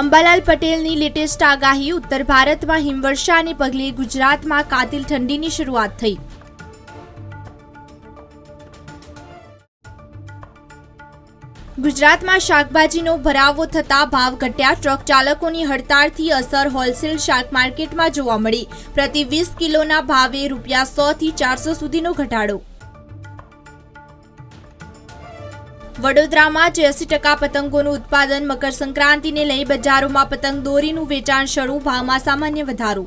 અંબાલાલ પટેલની લેટેસ્ટ આગાહી, ઉત્તર ભારતમાં હિમવર્ષાને પગલે ગુજરાતમાં કાતિલ ઠંડીની શરૂઆત થઈ. ગુજરાતમાં શાકભાજીનો ભરાવો થતા ભાવ ઘટ્યા. ટ્રક ચાલકોની હડતાળથી અસર હોલસેલ શાક માર્કેટમાં જોવા મળી. પ્રતિ વીસ કિલોના ભાવે રૂપિયા સો થી ચારસો સુધીનો ઘટાડો. વડોદરામાં છ્યાસી ટકા પતંગોનું ઉત્પાદન મકર સંક્રાંતિને લઈ બજારોમાં પતંગ દોરીનું વેચાણ શરૂ, ભાવમાં સામાન્ય વધારો.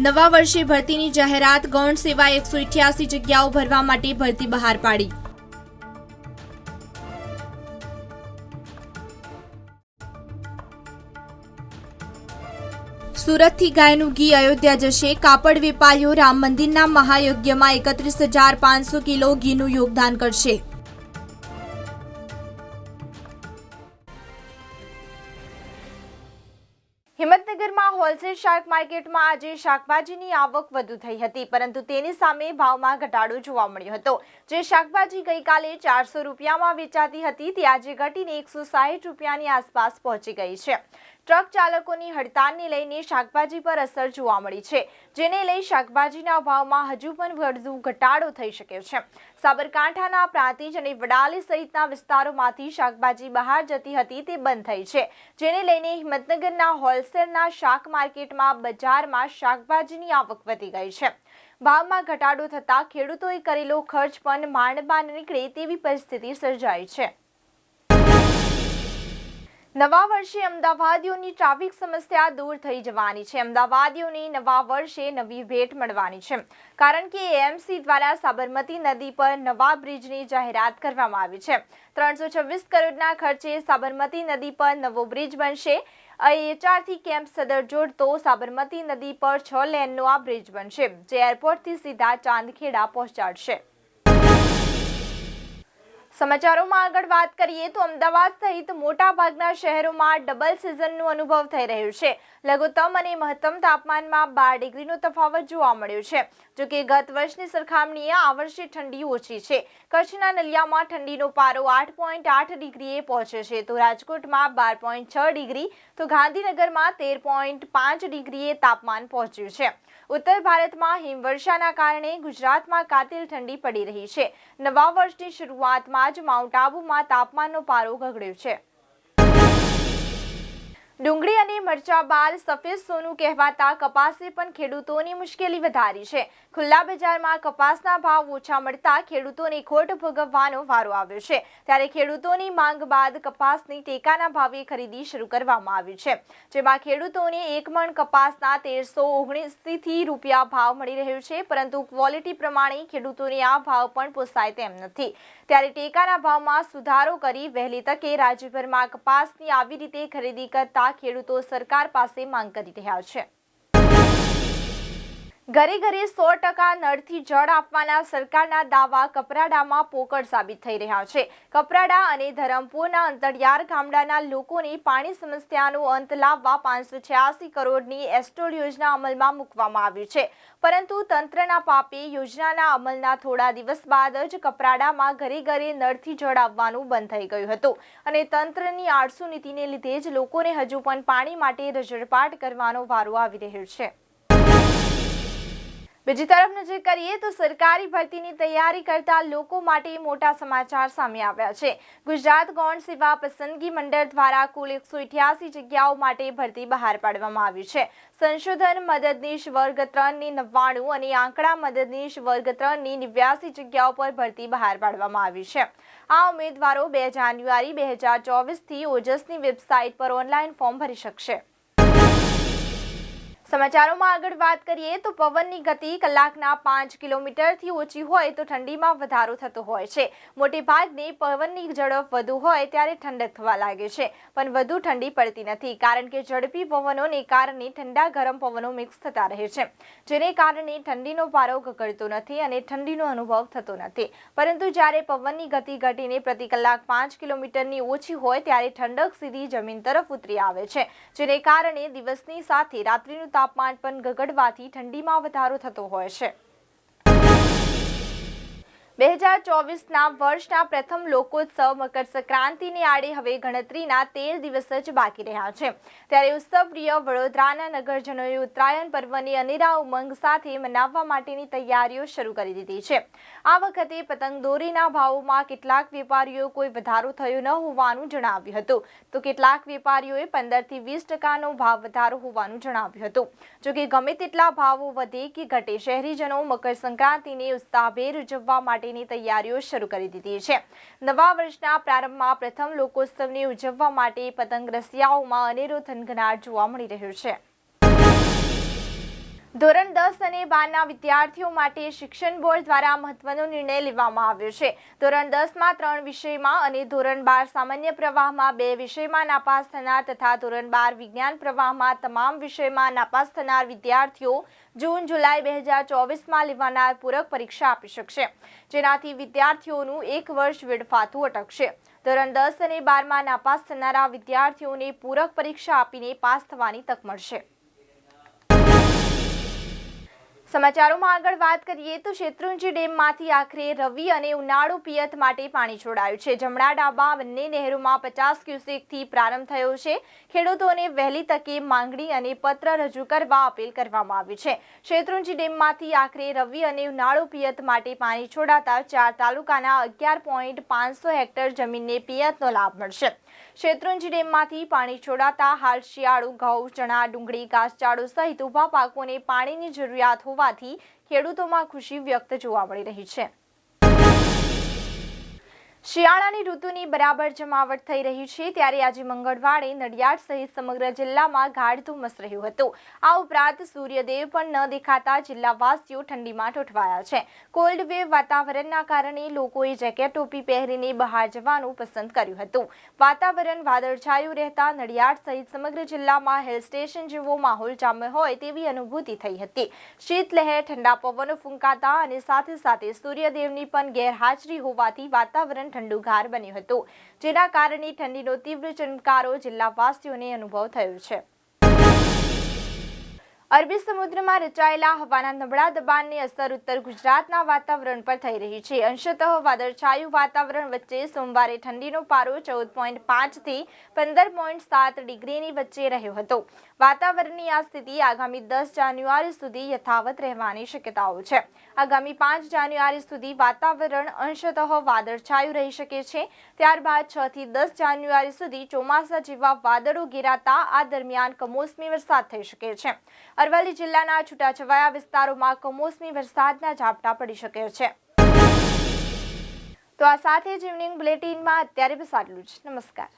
નવા વર્ષે ભરતીની જાહેરાત, ગૌણ સેવા એકસો જગ્યાઓ ભરવા માટે ભરતી બહાર પાડી. સુરતથી ગાયનું ઘી અયોધ્યા જશે. કાપડ વેપારીઓ રામ મંદિરના મહાયજ્ઞમાં એકત્રીસ હજાર પાંચસો કિલો ઘીનું યોગદાન કરશે. હિંમતનગરમાં હોલસેલ શાક માર્કેટમાં આજે શાકભાજીની આવક વધુ થઈ હતી, પરંતુ તેની સામે ભાવમાં ઘટાડો જોવા મળ્યો હતો. જે શાકભાજી ગઈકાલે ચારસો રૂપિયામાં વેચાતી હતી, તે આજે ઘટીને એકસો સાહીઠ રૂપિયાની આસપાસ પહોંચી ગઈ છે. ટ્રક ચાલકોની હડતાલને લઈને શાકભાજી પર અસર જોવા મળી છે, જેને લઈ શાકભાજીના ભાવમાં હજુ પણ વધુ ઘટાડો થઈ શકે છે. સાબરકાંઠાના પ્રાંતિજ અને વડાલી સહિતના વિસ્તારોમાંથી શાકભાજી બહાર જતી હતી તે બંધ થઈ છે, જેને લઈને હિંમતનગરના હોલસેલના શાક માર્કેટમાં બજારમાં શાકભાજીની આવક વધી ગઈ છે. ભાવમાં ઘટાડો થતાં ખેડૂતોએ કરેલો ખર્ચ પણ માંડ નીકળે તેવી પરિસ્થિતિ સર્જાઈ છે. નવા વર્ષે અમદાવાદીઓની ટ્રાફિક સમસ્યા દૂર થઈ જવાની છે. અમદાવાદીઓની નવા વર્ષે નવી ભેટ મળવાની છે. કારણ કે એએમસી દ્વારા સાબરમતી નદી પર નવા બ્રિજની જાહેરાત કરવામાં આવી છે. ત્રણસો છવ્વીસ કરોડના ખર્ચે સાબરમતી નદી પર નવો બ્રિજ બનશે. એચઆરથી કેમ્પ સદર જોડતો સાબરમતી નદી પર છ લેનનો આ બ્રિજ બનશે, જે એરપોર્ટથી સીધા ચાંદખેડા પહોંચાડશે. સમાચારોમાં આગળ વાત કરીએ તો અમદાવાદ સહિત મોટા ભાગના શહેરોમાં ડબલ સિઝનનું અનુભવ થઈ રહ્યું છે. લઘુત્તમ અને મહત્તમ તાપમાનમાં બાર ડિગ્રીનો તફાવત જોવા મળ્યો છે. જો કે ગત વર્ષની સરખામણીએ આ વર્ષે ઠંડી ઓછી છે. કચ્છના નલિયામાં ઠંડીનો પારો આઠ પોઈન્ટ આઠ ડિગ્રીએ પહોંચ્યો છે. તો રાજકોટમાં બાર પોઈન્ટ છ ડિગ્રી. તો ગાંધીનગરમાં તેર પોઈન્ટ પાંચ ડિગ્રીએ તાપમાન પહોંચ્યું છે. ઉત્તર ભારતમાં હિમવર્ષાના કારણે ગુજરાતમાં કાતિલ ઠંડી પડી રહી છે. નવા વર્ષની શરૂઆતમાં જ માઉન્ટ આબુમાં તાપમાનનો પારો ગગડ્યો છે. ડુંગળી અને મરચા બાદ સફેદ સોનું કહેવાતા કપાસે પણ ખેડૂતોની મુશ્કેલી વધારી છે. ખુલ્લા બજારમાં કપાસના ભાવ ઓછા મળતા ખેડૂતોને ખોટ ભોગવવાનો વારો આવ્યો છે. ત્યારે ખેડૂતોની માંગ બાદ કપાસની ટેકાના ભાવે ખરીદી શરૂ કરવામાં આવી છે. જેમાં ખેડૂતોને એક મણ કપાસના તેરસો ઓગણીસથી રૂપિયા ભાવ મળી રહ્યો છે, પરંતુ ક્વોલિટી પ્રમાણે ખેડૂતોને આ ભાવ પણ પોસાય તેમ નથી. ત્યારે ટેકાના ભાવમાં સુધારો કરી વહેલી તકે રાજ્યભરમાં કપાસની આવી રીતે ખરીદી કરતા ખેડૂતો સરકાર પાસે માંગ કરી રહ્યા છે. ઘરે ઘરે સો ટકા નળથી જળ આપવાના સરકારના દાવા કપરાડામાં પોકળ સાબિત થઈ રહ્યા છે. કપરાડા અને ધરમપુરના અંતરિયાળ ગામડાના લોકોને પાણી સમસ્યાનો અંત લાવવા પાંચસો છ્યાસી કરોડની એસ્ટોલ યોજના અમલમાં મૂકવામાં આવી છે. પરંતુ તંત્રના પાપે યોજનાના અમલના થોડા દિવસ બાદ જ કપરાડામાં ઘરે ઘરે નળથી જળ આવવાનું બંધ થઈ ગયું હતું અને તંત્રની આળસુ નીતિને લીધે જ લોકોને હજુ પણ પાણી માટે રજળપાટ કરવાનો વારો આવી રહ્યો છે. બીજી તરફ નજર કરીએ તો સરકારી ભરતીની તૈયારી કરતા લોકો માટે મોટા સમાચાર સામે આવ્યા છે. ગુજરાત ગૌણ સેવા પસંદગી મંડળ દ્વારા કુલ એકસો ઇઠ્યાસી જગ્યાઓ માટે ભરતી બહાર પાડવામાં આવી છે. સંશોધન મદદનીશ વર્ગ ત્રણની નવ્વાણું અને આંકડા મદદનીશ વર્ગ ત્રણની નેવ્યાસી જગ્યાઓ પર ભરતી બહાર પાડવામાં આવી છે. આ ઉમેદવારો બે જાન્યુઆરી બે હજાર ચોવીસથી ઓજસની વેબસાઇટ પર ઓનલાઈન ફોર્મ ભરી શકશે. સમાચારોમાં આગળ વાત કરીએ તો પવનની ગતિ કલાકના પાંચ કિલોમીટરથી ઓછી હોય તો ઠંડીમાં વધારો થતો હોય છે. મોટે ભાગને પવનની ઝડપ વધુ હોય ત્યારે ઠંડક થવા લાગે છે, પણ વધુ ઠંડી પડતી નથી, કારણ કે ઝડપી પવનોને કારણે ઠંડા ગરમ પવનો મિક્સ થતા રહે છે, જેને કારણે ઠંડીનો પારો ઘટતો નથી અને ઠંડીનો અનુભવ થતો નથી. પરંતુ જ્યારે પવનની ગતિ ઘટીને પ્રતિ કલાક પાંચ કિલોમીટરની ઓછી હોય ત્યારે ઠંડક સીધી જમીન તરફ ઉતરી આવે છે, જેને કારણે દિવસની સાથે રાત્રિનું તાપમાન પણ ગગડવાથી ઠંડીમાં વધારો થતો હોય છે. બે હજાર ચોવીસના વર્ષના પ્રથમ લોકોત્સવ મકર સંક્રાંતિની આડે હવે ગણતરીના તેર દિવસ જ બાકી રહ્યા છે. ત્યારે ઉત્સવપ્રિય વડોદરાના નગરજનોએ ઉત્તરાયણ પર્વની અનેરા ઉમંગ સાથે મનાવવા માટેની તૈયારીઓ શરૂ કરી દીધી છે. આ વખતે પતંગ દોરીના ભાવોમાં કેટલાક વેપારીઓ કોઈ વધારો થયો ન હોવાનું જણાવ્યું હતું. તો કેટલાક વેપારીઓએ પંદરથી વીસ ટકાનો ભાવ વધારો હોવાનું જણાવ્યું હતું. જોકે ગમે તેટલા ભાવો વધે કે ઘટે, શહેરીજનો મકર સંક્રાંતિને ઉત્સાહભેર ઉજવવા માટેની તૈયારીઓ શરૂ કરી દીધી છે. નવા વર્ષના પ્રારંભમાં પ્રથમ લોકોત્સવને ઉજવવા માટે પતંગ રસિયાઓમાં અનેરો થનગનાટ જોવા મળી રહ્યો છે. ધોરણ દસ અને બારના વિદ્યાર્થીઓ માટે શિક્ષણ બોર્ડ દ્વારા મહત્વનો નિર્ણય લેવામાં આવ્યો છે. ધોરણ દસમાં ત્રણ વિષયમાં અને ધોરણ બાર સામાન્ય પ્રવાહમાં બે વિષયમાં નાપાસ થનાર તથા ધોરણ બાર વિજ્ઞાન પ્રવાહમાં તમામ વિષયમાં નાપાસ થનાર વિદ્યાર્થીઓ જૂન, જુલાઈ બે હજાર ચોવીસમાં લેવાનાર પૂરક પરીક્ષા આપી શકશે. જેનાથી વિદ્યાર્થીઓનું એક વર્ષ વેડફાતું અટકશે. ધોરણ દસ અને બારમાં નાપાસ થનારા વિદ્યાર્થીઓને પૂરક પરીક્ષા આપીને પાસ થવાની તક મળશે. સમાચારોમાં આગળ વાત કરીએ તો શેત્રુંજી ડેમમાંથી આખરે રવિ અને ઉનાળુ પિયત માટે પાણી છોડાયું છે. જમણા ડાબા બંને નહેરોમાં પચાસ ક્યુસેકથી પ્રારંભ થયો છે. ખેડૂતોને વહેલી તકે માંગણી અને પત્ર રજૂ કરવા અપીલ કરવામાં આવી છે. શેત્રુંજી ડેમમાંથી આખરે રવિ અને ઉનાળુ પિયત માટે પાણી છોડાતા ચાર તાલુકાના અગિયાર પોઈન્ટ પાંચસો હેક્ટર જમીનને પિયતનો લાભ મળશે. શેત્રુંજી ડેમમાંથી પાણી છોડાતા હાલ શિયાળુ, ઘઉં, ચણા, ડુંગળી ઘાસચાળો સહિત ઊભા પાકોને પાણીની જરૂરિયાત હોવાથી ખેડૂતોમાં ખુશી વ્યક્ત જોવા મળી રહી છે. શિયાળાની ઋતુની બરાબર જમાવટ થઈ રહી છે. ત્યારે આજે મંગળવારે નડિયાદ સહિત સમગ્ર જિલ્લામાં ગાઢ ધુમ્મસ રહ્યું હતું. આ ઉપરાંત સૂર્યદેવ પણ ન દેખાતા જિલ્લાવાસીઓ ઠંડીમાં ઠોઠવાયા છે. કોલ્ડ વેવ વાતાવરણના કારણે લોકોએ જેકેટ ટોપી પહેરીને બહાર જવાનું પસંદ કર્યું હતું. વાતાવરણ વાદળછાયું રહેતા નડિયાદ સહિત સમગ્ર જિલ્લામાં હિલ સ્ટેશન જેવો માહોલ જામ્યો હોય તેવી અનુભૂતિ થઈ હતી. શીતલહેર, ઠંડા પવનો ફૂંકાતા અને સાથે સાથે સૂર્યદેવની પણ ગેરહાજરી હોવાથી વાતાવરણ ઠંડુગાર બન્યું હતું જેના કારણે ઠંડીનો તીવ્ર ચમકારો જિલ્લાવાસીઓને અનુભવ થયો છે. અરબી સમુદ્રમાં રચાયેલા હવાના નબળા દબાણની અસર ઉત્તર ગુજરાતના વાતાવરણ પર થઈ રહી છે. અંશતઃ વાદળછાયું વાતાવરણ વચ્ચે સોમવારે ઠંડીનો પારો ચૌદ પોઈન્ટ પાંચથી પંદર પોઈન્ટ સાત ડિગ્રીની વચ્ચે રહ્યો હતો. વાતાવરણની આ સ્થિતિ આગામી દસ જાન્યુઆરી સુધી યથાવત રહેવાની શક્યતાઓ છે. આગામી પાંચ જાન્યુઆરી સુધી વાતાવરણ અંશતઃ વાદળછાયું રહી શકે છે. ત્યારબાદ છ થી દસ જાન્યુઆરી સુધી ચોમાસા જેવા વાદળો ઘેરાતા આ દરમિયાન કમોસમી વરસાદ થઈ શકે છે. અરવલ્લી જિલ્લાના છૂટાછવાયા વિસ્તારોમાં કમોસમી વરસાદના ઝાપટા પડી શકે છે. તો આ સાથે જ ઇવનિંગ બુલેટિનમાં અત્યારે બસ આટલું જ. નમસ્કાર.